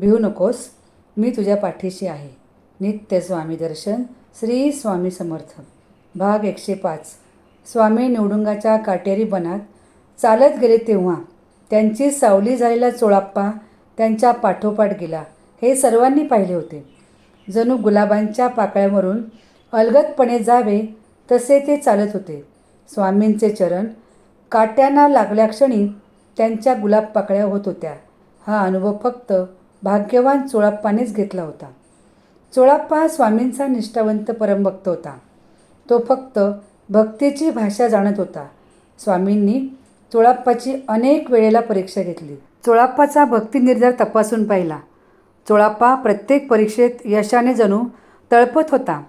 भिवू नकोस मी तुझ्या पाठीशी आहे. नित्य स्वामी दर्शन श्री स्वामी समर्थ. भाग एकशे पाच. स्वामी निवडुंगाच्या काटेरी बनात चालत गेले तेव्हा त्यांची सावली झालेला चोळाप्पा त्यांच्या पाठोपाठ गेला. हे सर्वांनी पाहिले होते. जणू गुलाबांच्या पाकळ्यावरून अलगदपणे जावे तसे ते चालत होते. स्वामींचे चरण काट्यांना लागल्याक्षणी त्यांच्या गुलाब पाकळ्या होत होत्या. हा अनुभव फक्त भाग्यवान चोळाप्पानेच घेतला होता. चोळाप्पा हा स्वामींचा निष्ठावंत परमभक्त होता. तो फक्त भक्तीची भाषा जाणत होता. स्वामींनी चोळाप्पाची अनेक वेळेला परीक्षा घेतली. चोळाप्पाचा भक्तिनिर्धार तपासून पाहिला. चोळाप्पा प्रत्येक परीक्षेत यशाने जणू तळपत होता.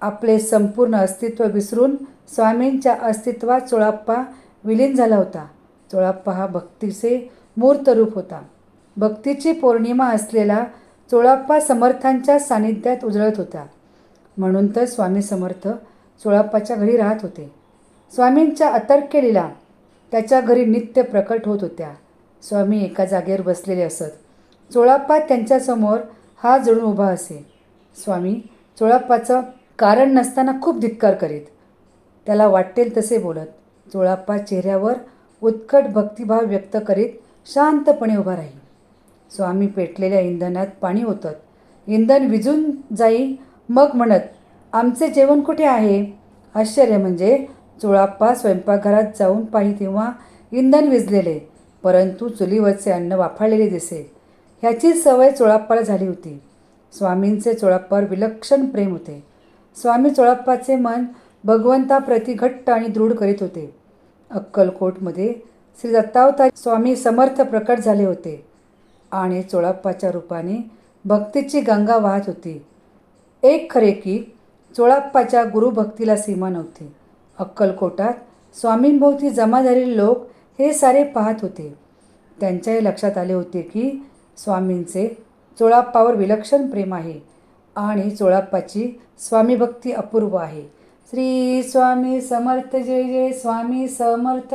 आपले संपूर्ण अस्तित्व विसरून स्वामींच्या अस्तित्वात चोळाप्पा विलीन झाला होता. चोळाप्पा हा भक्तीचे मूर्त रूप होता. भक्तीची पौर्णिमा असलेला चोळाप्पा समर्थांच्या सानिध्यात उजळत होता. म्हणून तर स्वामी समर्थ चोळाप्पाच्या घरी राहत होते. स्वामींच्या अतर्क्यलीला त्याच्या घरी नित्य प्रकट होत होत्या. स्वामी एका जागेवर बसलेले असत. चोळाप्पा त्यांच्यासमोर हात जोडून उभा असे. स्वामी चोळाप्पाचं कारण नसताना खूप धिक्कार करीत. त्याला वाटेल तसे बोलत चोळाप्पा चेहऱ्यावर उत्कट भक्तिभाव व्यक्त करीत शांतपणे उभा राहील. स्वामी पेटलेल्या इंधनात पाणी ओतत. इंधन विजून जाई मग म्हणत आमचे जेवण कुठे आहे? आश्चर्य म्हणजे चुळाप्पा स्वयंपाकघरात जाऊन पाही तेव्हा इंधन विजलेले परंतु चुलीवरचे अन्न वाफाळलेले दिसे. ह्याची सवय चुळाप्पाला झाली होती. स्वामींचे चुळाप्पावर विलक्षण प्रेम होते. स्वामी चुळाप्पाचे मन भगवंताप्रती घट्ट आणि दृढ करीत होते. अक्कलकोटमध्ये श्री दत्तावतार स्वामी समर्थ प्रकट झाले होते. आणि चोळाप्पाच्या रूपाने भक्तीची गंगा वाहत होती. एक खरे की चोळाप्पाच्या गुरुभक्तीला सीमा नव्हती. अक्कलकोटात स्वामींभोवती जमा झालेले लोक हे सारे पाहत होते. त्यांच्याही लक्षात आले होते की स्वामींचे चोळाप्पावर विलक्षण प्रेम आहे आणि चोळाप्पाची स्वामीभक्ती अपूर्व आहे. श्री स्वामी समर्थ जय जय स्वामी समर्थ.